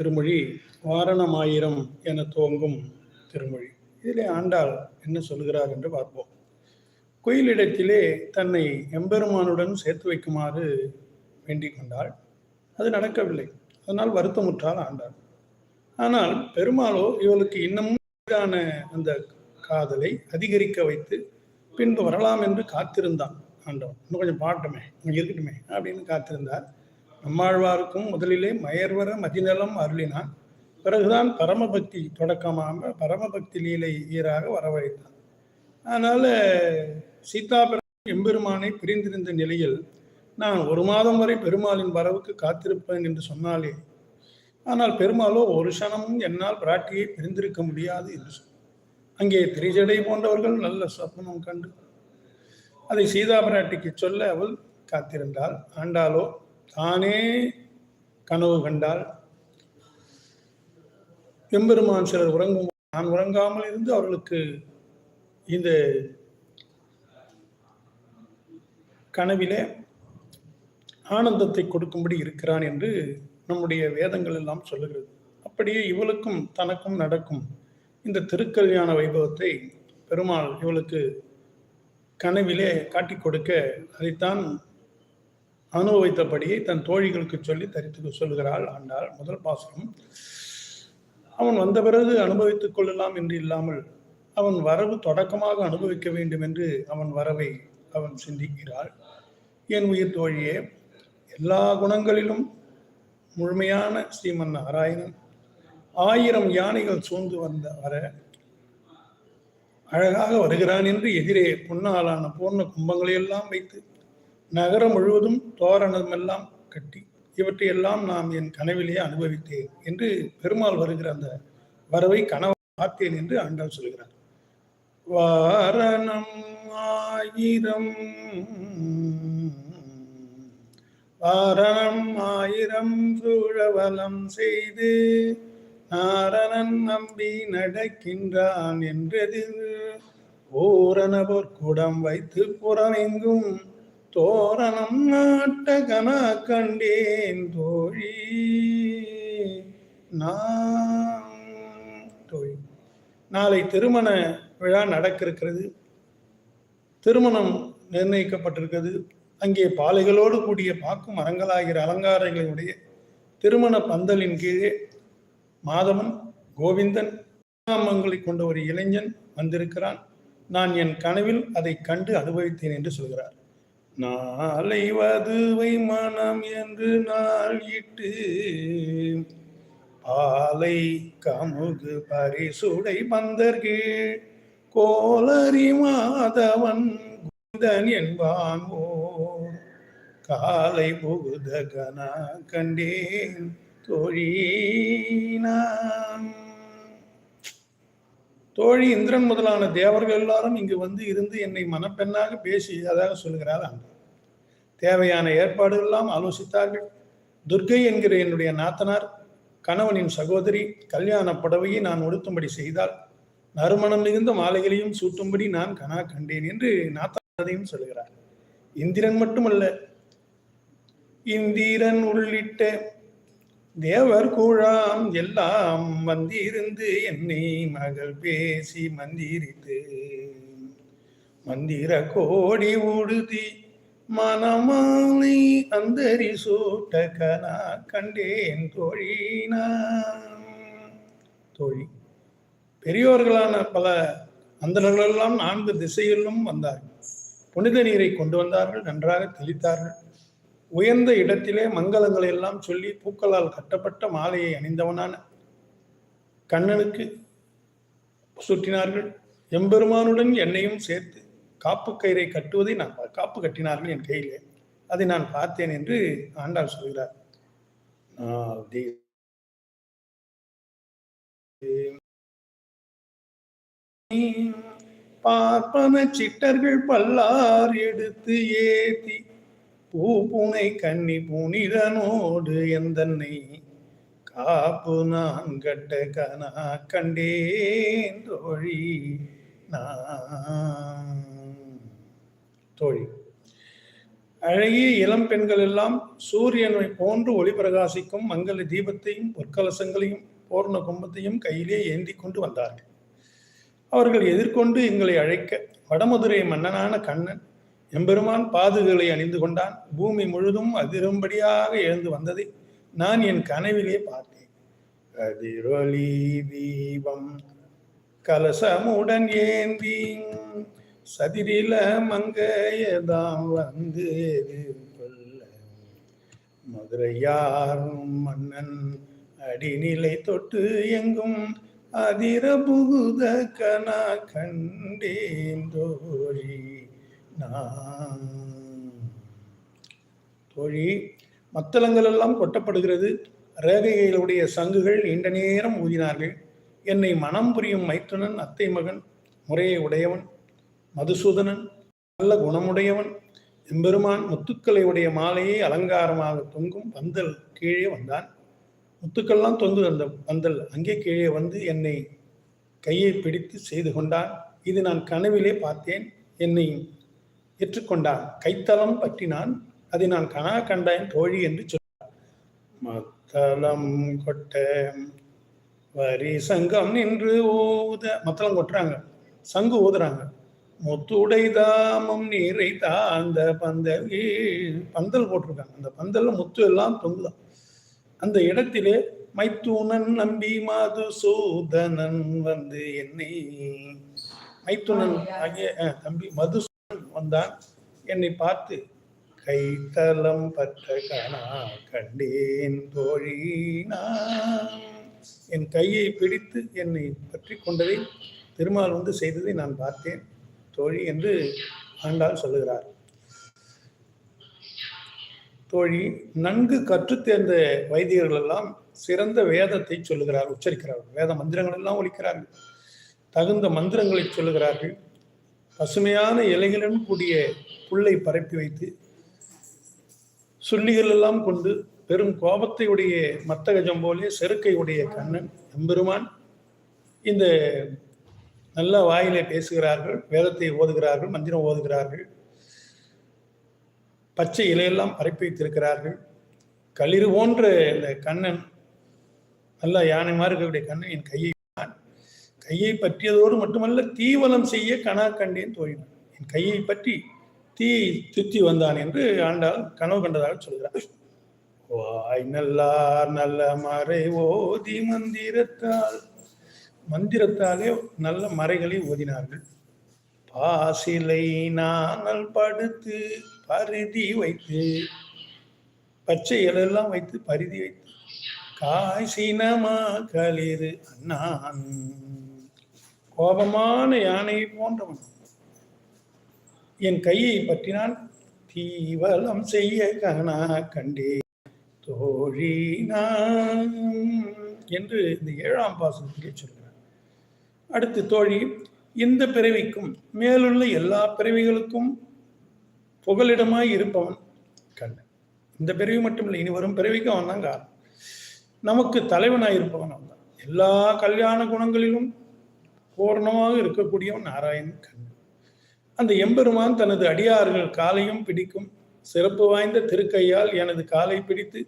திருமொழி வாரணமாயிரம் என துவங்கும் திருமொழி. இதிலே ஆண்டாள் என்ன சொல்கிறார் என்று பார்ப்போம். குயிலிடத்திலே தன்னை எம்பெருமானுடன் சேர்த்து வைக்குமாறு வேண்டிக் கொண்டாள். அது நடக்கவில்லை. அதனால் வருத்தமுற்றால் ஆண்டாள். ஆனால் பெருமாளோ இவளுக்கு இன்னமும் அந்த காதலை அதிகரிக்க வைத்து பின்பு வரலாம் என்று காத்திருந்தான். ஆண்டவன் இன்னும் கொஞ்சம் பாட்டுமே இங்கே இருக்கட்டுமே அப்படின்னு காத்திருந்தார். நம்மாழ்வாருக்கும் முதலிலே மயர்வர மதிநலம் அருளினான். பிறகுதான் பரமபக்தி தொடக்கமாக பரமபக்தி லீலை ஈராக வரவழைத்தான். அதனால சீதா எம்பெருமானை பிரிந்திருந்த நிலையில் நான் ஒரு மாதம் வரை பெருமாளின் வரவுக்கு காத்திருப்பேன் என்று சொன்னாலே ஆனால் பெருமாளோ ஒரு க்ஷணமும் என்னால் பிராட்டியை பிரிந்திருக்க முடியாது என்று சொன்னார். அங்கே திரிஜடை போன்றவர்கள் நல்ல சொப்னம் கண்டு அதை சீதா பிராட்டிக்கு சொல்ல அவள் காத்திருந்தாள். ஆண்டாளோ தானே கனவு கண்டால்? எம்பெருமான் சிலர் உறங்கும் நான் உறங்காமல் இருந்து அவர்களுக்கு இந்த கனவிலே ஆனந்தத்தை கொடுக்கும்படி இருக்கிறான் என்று நம்முடைய வேதங்கள் எல்லாம் சொல்லுகிறது. அப்படியே இவளுக்கும் தனக்கும் நடக்கும் இந்த திருக்கல்யாண வைபவத்தை பெருமாள் இவளுக்கு கனவிலே காட்டி கொடுக்க அதைத்தான் அனுபவித்தபடியே தன் தோழிகளுக்கு சொல்லி தரித்துக்கு சொல்கிறாள் ஆண்டாள் முதல் பாசனம் அவன் வந்த பிறகு அனுபவித்துக் கொள்ளலாம் என்று இல்லாமல் அவன் வரவு தொடக்கமாக அனுபவிக்க வேண்டும் என்று அவன் வரவை அவன் சிந்திக்கிறாள். என் உயிர் தோழியே எல்லா குணங்களிலும் முழுமையான ஸ்ரீமன் நாராயணன். ஆயிரம் யானைகள் சூழ்ந்து வந்த வர அழகாக வருகிறான் என்று எதிரே பொன்னாலான பூர்ண கும்பங்களை எல்லாம் வைத்து நகரம் முழுவதும் தோரணமெல்லாம் கட்டி இவற்றையெல்லாம் நாம் என் கனவிலேயே அனுபவித்தேன் என்று பெருமாள் வருகிற அந்த வரவை கனவு பார்த்தேன் என்று ஆண்டாள் சொல்கிறார். வாரணம் ஆயிரம் வாரணம் ஆயிரம் சூழவலம் செய்து நாரணன் நம்பி நடக்கின்றான் என்றது ஓரணவர் குடம் வைத்து புறமெங்கும் தோரணம் நாட்டகனா கண்டேன் தோழி. நான் தோழி நாளை திருமண விழா நடக்க இருக்கிறது திருமணம் நிர்ணயிக்கப்பட்டிருக்கிறது. அங்கே பாலைகளோடு கூடிய பாக்கும் மரங்களாகிற அலங்காரங்களுடைய திருமண பந்தலின் கீழே மாதவன் கோவிந்தன் நாமங்களை கொண்ட ஒரு இளைஞன் வந்திருக்கிறான். நான் என் கனவில் அதை கண்டு அனுபவித்தேன் என்று சொல்கிறார். நாளை வதுவை மனம் என்று நாள் இட்டு பாலை கமுகு பரிசுடை பந்தர்கீழ் கோலரி மாதவன் குந்தன் என்பான் ஓர். காலை புகுத கனா கண்டேன் தொழினான். தோழி இந்திரன் முதலான தேவர்கள் எல்லாரும் இங்கு வந்து இருந்து என்னை மனப்பெண்ணாக பேசி அதாக சொல்கிறார் அன்று தேவையான ஏற்பாடுகள் எல்லாம் ஆலோசித்தார்கள். துர்கை என்கிற என்னுடைய நாத்தனார் கணவனின் சகோதரி கல்யாண புடவையை நான் உடுத்தும்படி செய்தால் நறுமணம் மிகுந்த மாலைகளையும் சூட்டும்படி நான் கனா கண்டேன் என்று நாத்தனாரையும் சொல்கிறார். இந்திரன் மட்டுமல்ல இந்திரன் உள்ளிட்ட தேவர் கூழாம் எல்லாம் வந்திருந்து என்னை மகள் பேசி மந்திரித்து. மந்திர கோடி உடுதி மனமாலை அந்தரி சூட்ட கனா கண்டேன் தோழினா. தோழி பெரியோர்களான பல அந்தனர்களெல்லாம் நான்கு திசையிலும் வந்தார்கள். புனித நீரை கொண்டு வந்தார்கள் நன்றாக தெளித்தார்கள். உயர்ந்த இடத்திலே மங்களங்களை எல்லாம் சொல்லி பூக்களால் கட்டப்பட்ட மாலையை அணிந்தவனான கண்ணனுக்கு சுற்றினார்கள். எம்பெருமானுடன் என்னையும் சேர்த்து காப்பு கயிறை கட்டுவதை நான் காப்பு கட்டினார்கள் என் கையிலே. அதை நான் பார்த்தேன் என்று ஆண்டாள் சொல்கிறார். பார்ப்பன சிட்டர்கள் பல்லார் எடுத்து ஏத்தி பூப்புனை கன்னி புனிதனோடு எந்தன்னை காப்பு நான் கட்ட கனா கண்டேன் தோழி தோழி அழகிய இளம் பெண்கள் எல்லாம் சூரியனை போன்று ஒளி பிரகாசிக்கும் மங்கள தீபத்தையும் பொற்கலசங்களையும் பூர்ண கும்பத்தையும் கையிலே ஏந்தி கொண்டு வந்தார்கள். அவர்கள் எதிர்கொண்டு எங்களை அழைக்க வடமதுரை மன்னனான கண்ணன் எம்பெருமான் பாதுகளை அணிந்து கொண்டான். பூமி முழுதும் அதிரும்படியாக எழுந்து வந்ததை நான் என் கனவிலே பார்த்தேன். கதிரொலி தீபம் கலசமுடன் ஏந்தி சதிரில மங்கையதாம் வந்து மதுரையாரும் மதுரையார் மன்னன் அடிநிலை தொட்டு எங்கும் அதிர புகுத கனா கண்டேன் தோழி. தோழி மத்தளங்கள் எல்லாம் கொட்டப்படுகிறது. ரேகைகளுடைய சங்குகள் நீண்ட நேரம் ஊதினார்கள். என்னை மனம் புரியும் மைத்துனன் அத்தை மகன் முறையை உடையவன் மதுசூதனன் நல்ல குணமுடையவன் எம்பெருமான் முத்துக்களை உடைய மாலையை அலங்காரமாக தொங்கும் பந்தல் கீழே வந்தான். முத்துக்கள்லாம் தொங்கு அந்த பந்தல் அங்கே கீழே வந்து என்னை கையை பிடித்து செய்து கொண்டான். இது நான் கனவிலே பார்த்தேன். என்னை ஏற்றுக்கொண்டான். கைத்தலம் பற்றினான். அதை நான் கனா கண்டேன் தோழி என்று சொன்னார். மத்தளம் கொட்ட வரி சங்கம் நின்று ஊத மத்தளம் கொட்டுறாங்க. சங்கு ஊதுறாங்க முத்துடை தாமம் நீரை அந்த பந்தல் பந்தல் போட்டிருக்காங்க. அந்த பந்தல்ல முத்து எல்லாம் தொங்குதான். அந்த இடத்திலே மைத்தூனன் நம்பி மதுசூதனன் வந்து என்னை மைத்துனன் ஆகிய தம்பி மது வந்தான். என்னை பார்த்து கைத்தலம் பற்ற கணா கண்டேன் தோழி நான். என் கையை பிடித்து என்னை பற்றி கொண்டதை திருமால் வந்து செய்ததை நான் பார்த்தேன். தோழி என்று ஆண்டாள் சொல்லுகிறார். தோழி நன்கு கற்று தேர்ந்த வைத்தியர்கள் எல்லாம் சிறந்த வேதத்தை சொல்லுகிறார் உச்சரிக்கிறார்கள். வேத மந்திரங்கள் எல்லாம் ஒழிக்கிறார்கள் தகுந்த மந்திரங்களை சொல்லுகிறார்கள். பசுமையான இலைகளுடன் கூடிய புல்லை பரப்பி வைத்து சுள்ளிகள் எல்லாம் கொண்டு பெரும் கோபத்தை உடைய மத்தகஜம் போலே செருக்கை உடைய கண்ணன் எம்பெருமான் இந்த நல்ல வாயிலை பேசுகிறார்கள் வேதத்தை ஓதுகிறார்கள் மந்திரம் ஓதுகிறார்கள். பச்சை இலையெல்லாம் பரப்பி வைத்திருக்கிறார்கள். களிறு போன்ற இந்த கண்ணன் நல்ல யானை மாதிரி இருக்கக்கூடிய கண்ணன் என் கையை கையை பற்றியதோடு மட்டுமல்ல தீவலம் செய்ய கனா கண்டேன் தோழினான். என் கையை பற்றி தீ திருத்தி வந்தான் என்று ஆண்டால் கனவு கண்டதாக சொல்கிறார் வாய் நல்லார் நல்ல மறை ஓதி மந்திரத்தால் மந்திரத்தாலே நல்ல மறைகளை ஓதினார்கள். பாசிலை நாங்கள் படுத்து பருதி வைத்து பச்சை இலையெல்லாம் வைத்து பருதி வைத்து காய்சினமா களிறு அண்ணான். கோபமான யானை போன்றவன். என் கையை பற்றினான். தீவலம் செய்ய கனா கண்டே. தோழி நான் என்று இந்த ஏழாம் பாசனத்திலே சொல்கிறார். அடுத்து தோழி இந்த பிறவிக்கும் மேலுள்ள எல்லா பிறவிகளுக்கும் புகலிடமாய் இருப்பவன் கண்ணன். இந்த பிறவி மட்டுமில்லை இனி வரும் பிறவிக்கும் அவன் தான் காரணம். நமக்கு தலைவனாய் இருப்பவன் அவன் தான். எல்லா கல்யாண குணங்களிலும் பூர்ணமாக இருக்கக்கூடியவன் நாராயணன் கண்ணன். அந்த எம்பெருமான் தனது அடியார்கள் காலையும் பிடிக்கும். சிறப்பு வாய்ந்த திருக்கையால் எனது காலை பிடித்து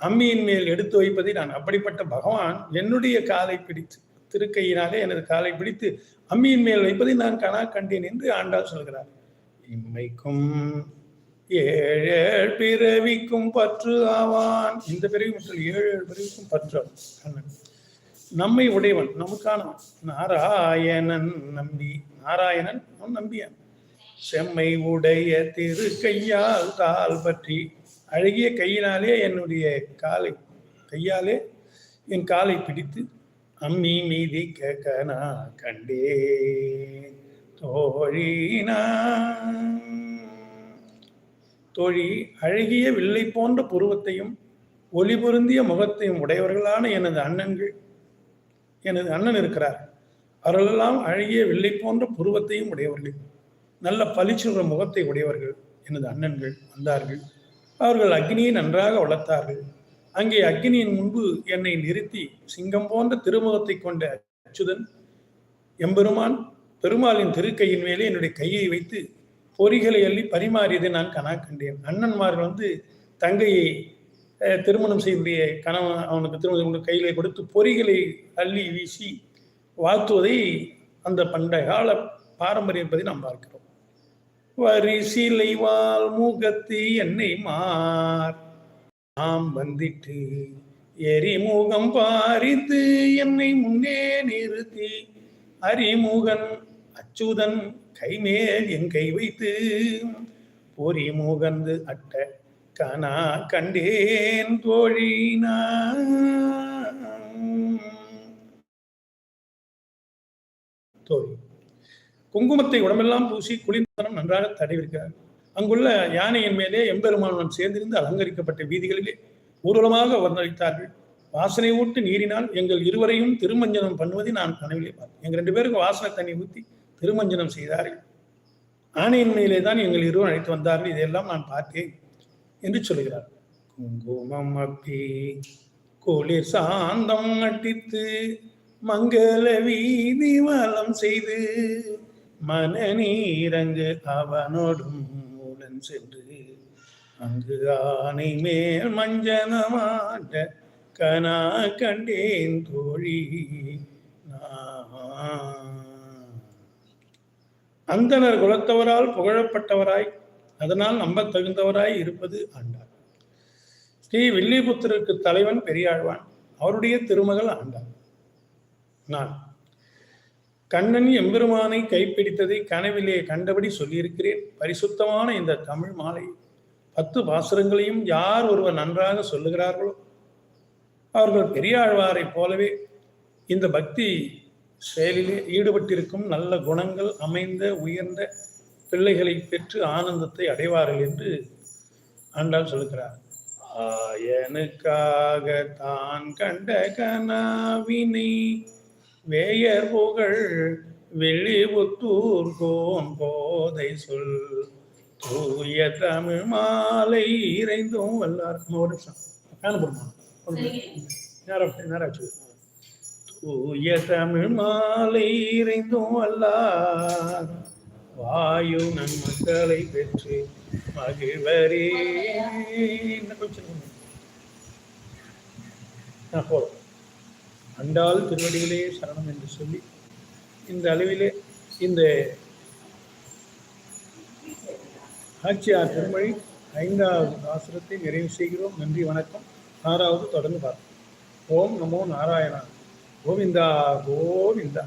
அம்மியின் மேல் எடுத்து வைப்பதை நான் அப்படிப்பட்ட பகவான் என்னுடைய காலை பிடித்து திருக்கையினாலே எனது காலை பிடித்து அம்மியின் மேல் வைப்பதை நான் கணா கண்டேன் என்று ஆண்டாள் சொல்கிறார். இம்மைக்கும் ஏழேழ் பிறவிக்கும் பற்று ஆவான். இந்த பிறவி மற்றும் ஏழு பிறவிக்கும் பற்று அவன், நம்மை உடையவன் நமக்கானவன். நாராயணன் நம்பி நாராயணன் அவன் நம்பியான் செம்மை உடைய திரு கையால் தாள் பற்றி அழகிய கையினாலே என்னுடைய காலை கையாலே என் காலை பிடித்து அம்மி மீதி கேட்கனா கண்டே தோழினா தோழி அழகிய வில்லை போன்ற புருவத்தையும் ஒளி பொருந்திய முகத்தையும் உடையவர்களான எனது அண்ணன்கள் எனது அண்ணன் இருக்கிறார். அவர்களெல்லாம் அழகிய வெள்ளை போன்ற புருவத்தையும் உடையவர்கள். நல்ல பளிச்சுற முகத்தை உடையவர்கள். எனது அண்ணன்கள் வந்தார்கள். அவர்கள் அக்னியை நன்றாக வளர்த்தார்கள். அங்கே அக்னியின் முன்பு என்னை நிறுத்தி சிங்கம் போன்ற திருமுகத்தை கொண்ட அச்சுதன் எம்பெருமான் பெருமாளின் திருக்கையின் மேலே என்னுடைய கையை வைத்து பொறிகளை அள்ளி பரிமாறியதை நான் கணா கண்டேன். அண்ணன்மார்கள் வந்து தங்கையை திருமணம் செய்துடைய கணவன் அவனுக்கு திருமணம் கொண்டு கையிலே கொடுத்து பொறிகளை அள்ளி வீசி வாழ்த்துவதை அந்த பண்டைய கால பாரம்பரியம் பற்றி நாம் பார்க்கிறோம். வரிசிலை வாழ் முகத்து என்னை மார். நாம் வந்திட்டு எரிமுகம் பாரித்து என்னை முன்னே நிறுத்தி. அரிமுகன் அச்சுதன் கைமேல் என் கை வைத்து. பொறிமுகந்து அட்ட கனா கண்டேன் தோழினா. தோழி குங்குமத்தை உடம்பெல்லாம் பூசி குளிர்ந்தனம் நன்றாக தடவிருக்கிறார். அங்குள்ள யானையின் மேலே எம்பெருமானுடன் சேர்ந்திருந்து அலங்கரிக்கப்பட்ட வீதிகளிலே ஊர்வலமாக வர்ணித்தார்கள் வாசனை ஊட்டு நீரினால் எங்கள் இருவரையும் திருமஞ்சனம் பண்ணுவதை நான் கனவிலே பார்த்தேன். எங்கள் ரெண்டு பேருக்கும் வாசனை தண்ணி ஊற்றி திருமஞ்சனம் செய்தார்கள். ஆணையின் மேலே தான் எங்கள் இருவரும் அழைத்து வந்தார்கள். இதையெல்லாம் நான் பார்த்தேன். என்று சொல்லுகிறார். குங்குமம் அப்பி குளிர் சாந்தம் அட்டித்து மங்கள வீதி வலம் செய்து மனநீரங்கு அவனோடும் மூலன் சென்று அங்கு ஆனை மேல் மஞ்சனமாட்ட கனா கண்டேன் தோழி அந்தனர் குலத்தவரால் புகழப்பட்டவராய் அதனால் நம்ப தகுந்தவராய் இருப்பது ஆண்டார் ஸ்ரீ வில்லிபுத்தருக்கு தலைவன் பெரியாழ்வான். அவருடைய திருமகள் ஆண்டார் நான் கண்ணன் எம்பெருமானை கைப்பிடித்ததை கனவிலே கண்டபடி சொல்லியிருக்கிறேன். பரிசுத்தமான இந்த தமிழ் மாலை. பத்து பாசுரங்களையும் யார் ஒருவர் நன்றாக சொல்லுகிறார்களோ அவர்கள் பெரியாழ்வாரைப் போலவே இந்த பக்தி செயலிலே ஈடுபட்டிருக்கும் நல்ல குணங்கள் அமைந்த உயர்ந்த பிள்ளைகளை பெற்று ஆனந்தத்தை அடைவார்கள் என்று ஆண்டாள் சொல்லுகிறார். ஆயனுக்காக தான் கண்ட கனாவினை வேயர் புகழ் வெளிபுத்தூர் கோன் போதை சொல். தூய தமிழ் மாலை இறைந்தும் வல்லார். ஒரு நிமிஷம் நேரம் நேராச்சு தூய தமிழ் மாலை இறைந்தும் வல்லார். வாயு நன்மக்களை பெற்று மகிழ்வரே. கொஞ்சம் போதும் அண்டால் திருவடிகளே சரணம் என்று சொல்லி இந்த அளவிலே இந்த ஆட்சியார் திருமொழி ஐந்தாவது ஆசிரத்தை நிறைவு செய்கிறோம். நன்றி வணக்கம். ஆறாவது தொடர்ந்து பார்ப்போம். ஓம் நமோ நாராயணா கோவிந்தா கோவிந்தா.